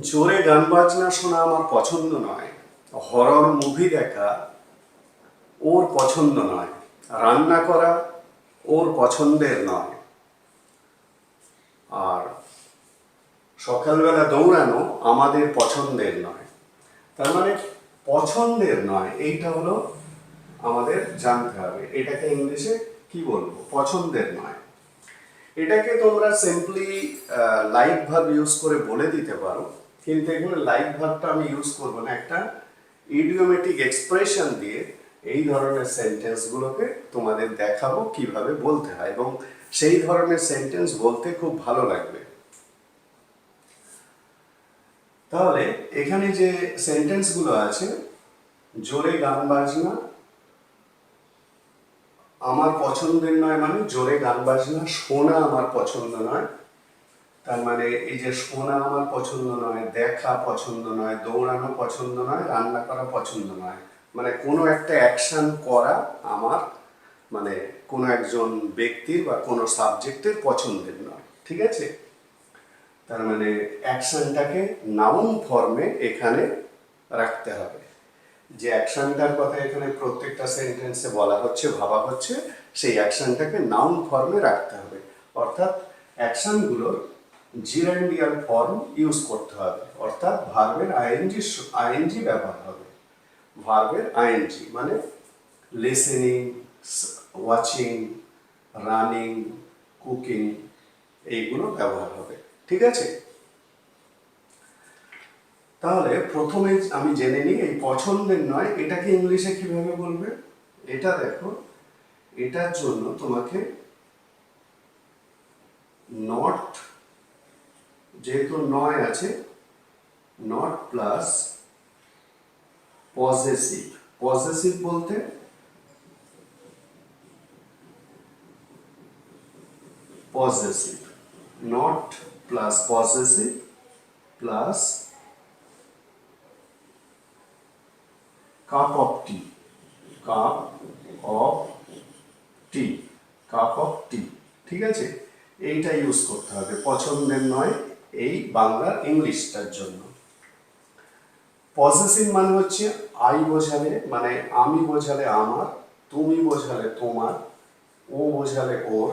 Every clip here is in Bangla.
জোরে গান বাজনা শোনা আমার পছন্দ নয়। হরর মুভি দেখা ওর পছন্দ নয়। রান্না করা ওর পছন্দের নয়। আর সকালবেলা দৌড়ানো আমাদের পছন্দের নয়। তার মানে পছন্দের নয়, এইটা হলো আমাদের জানতে হবে। এটাকে ইংলিশে কি বলব? পছন্দের নয়। এটাকে তোমরা সিম্পলি লাইভ ভাব ইউজ করে বলে দিতে পারো। কিন্তু এখানে লাইভ ভাবটা আমি ইউজ করব না। একটা ইডিওমেটিক এক্সপ্রেশন দিয়ে এই ধরনের সেন্টেন্সগুলোকে তোমাদের দেখাবো কীভাবে বলতে হয়। এবং সেই ধরনের সেন্টেন্স বলতে খুব ভালো লাগবে। তাহলে এখানে যে সেন্টেন্সগুলো আছে, জোরে গান বাজনা আমার পছন্দের নয় মানে জোরে গান বাজনা, শোনা আমার পছন্দ নয়। তার মানে এই যে শোনা আমার পছন্দ নয়, দেখা পছন্দ নয়, দৌড়ানো পছন্দ নয়, রান্না করা পছন্দ নয়। মানে কোনো একটা অ্যাকশন করা আমার মানে কোনো একজন ব্যক্তির বা কোনো সাবজেক্টের পছন্দের নয়। ঠিক আছে? তার মানে অ্যাকশনটাকে নাউন ফর্মে এখানে রাখতে হবে। যে অ্যাকশনটার কথা এখানে প্রত্যেকটা সেন্টেন্সে বলা হচ্ছে, ভাবা হচ্ছে, সেই অ্যাকশনটাকে নাউন ফর্মে রাখতে হবে। অর্থাৎ অ্যাকশনগুলোর জিরান্ডিয়াল ফর্ম ইউজ করতে হবে। অর্থাৎ ভার্বের আইএনজি আইএনজি ব্যবহার হবে। ভার্বের আইএনজি মানে লিসেনিং ওয়াচিং রানিং কুকিং এইগুলো ব্যবহার হবে। ঠিক আছে? তাহলে প্রথমে আমি জেনে নিই, এই পছন্দের নয়, এটাকে ইংলিশে কীভাবে বলবে? এটা দেখো, এটার জন্য তোমাকে নট যেহেতু নয় আছে নট প্লাস পজেসিভ পজেসিভ বলতে? Possessive not plus possessive plus cup of tea cup of tea cup of tea ঠিক আছে? এইটা ইউজ করতে হবে। পছন্দের নয় এই বাংলার ইংলিশটার জন্য। পজিটিভ মানে হচ্ছে আই বোঝালে মানে আমি বোঝালে আমার, তুমি বোঝালে তোমার, ও বোঝালে ওর,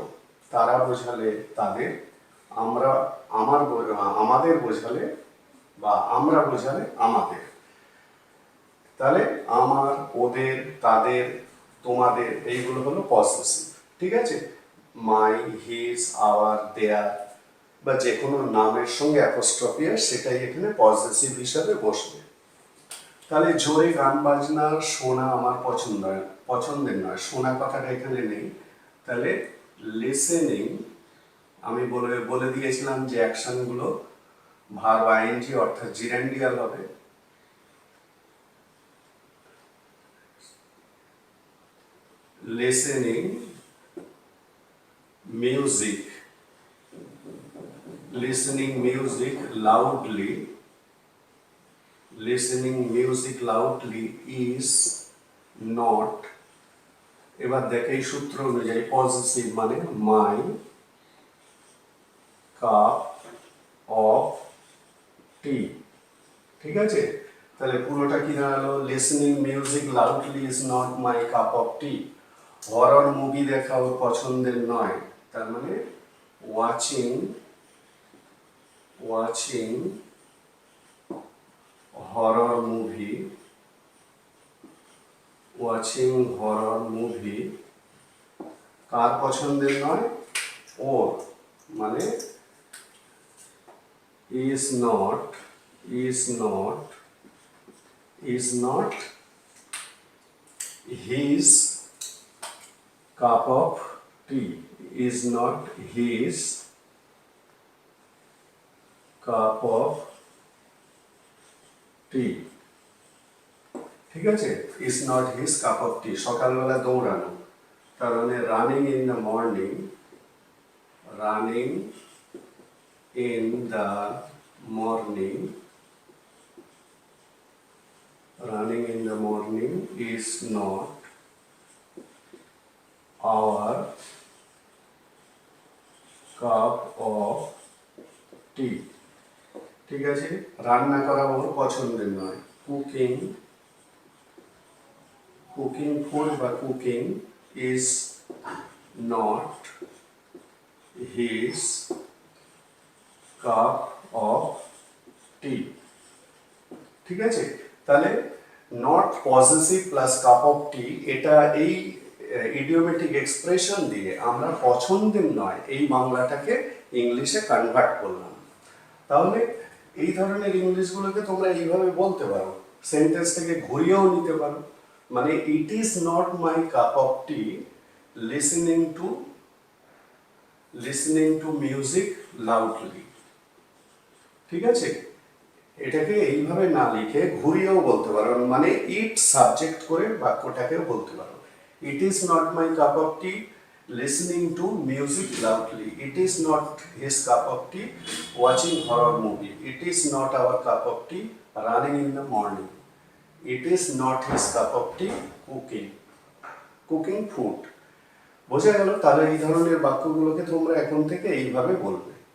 তারা বোঝালে তাদের, আমরা, আমার আমাদের বোঝালে বা আমরা বোঝালে আমাদের। তাহলে আমার, ওদের, তাদের, তোমাদের, এইগুলো হলো পসেসিভ ঠিক আছে? মাই হিজ আওয়ার দেয়ার বা যে কোনো নামের সঙ্গে অ্যাপোস্ট্রফিয়ার সেটাই এখানে পজিটিভ হিসাবে বসবে। তাহলে জোরে গান বাজনা শোনা আমার পছন্দ পছন্দের নয়, শোনা কথাটা এখানে নেই। তাহলে লিসেনিং আমি বলে বলে দিয়েছিলাম যে অ্যাকশনগুলো ভার আইএনজি অর্থাৎ জিরেন্ডিয়াল হবে। Listening music listening music loudly, listening music loudly is not, এবার দেখে এই সূত্র অনুযায়ী পজিটিভ মানে মাই কাপ অফ টি ঠিক আছে? তাহলে পুরোটা কি দাঁড়াল? Listening music loudly is not my cup of tea horror movie দেখা ওর পছন্দের নয়। তার মানে watching watching horror movie watching horror movie কার পছন্দের নয়? ওর। মানে is not is not is not his cup of tea is not his. Cup of tea ঠিক আছে? Is not his cup of tea সকালবেলা দৌড়ানো। তার মানে running in the morning running in the morning running in the morning is not our cup of tea. ঠিক আছে রান্না করা ওর পছন্দের নয় কুকিং কুকিং ফুড বা cooking is not his cup of tea ঠিক আছে তাহলে not positive plus cup of tea এটা এই ইডিওমেটিক এক্সপ্রেশন দিয়ে আমরা পছন্দের নয়, এই বাংলাটাকে ইংলিশে কনভার্ট করলাম। তাহলে এই ধরনের ইংলিশগুলোকে তোমরা এইভাবে বলতে পারো সেন্টেন্স থেকে ঘুরিয়েও নিতে পারো। মানে it is not my cup of tea listening to listening to music loudly ঠিক আছে? এটাকে এইভাবে না লিখে ঘুরিয়েও বলতে পারো। মানে ইট সাবজেক্ট করে বাক্যটাকেও বলতে পারো। It is not my cup of tea listening to music loudly it is not his cup of tea watching horror movie it is not our cup of tea running in the morning it is not his cup of tea cooking cooking food বোঝা গেল তাহলে এই ধরনের বাক্যগুলোকে তোমরা এখন থেকে এইভাবে বলবে।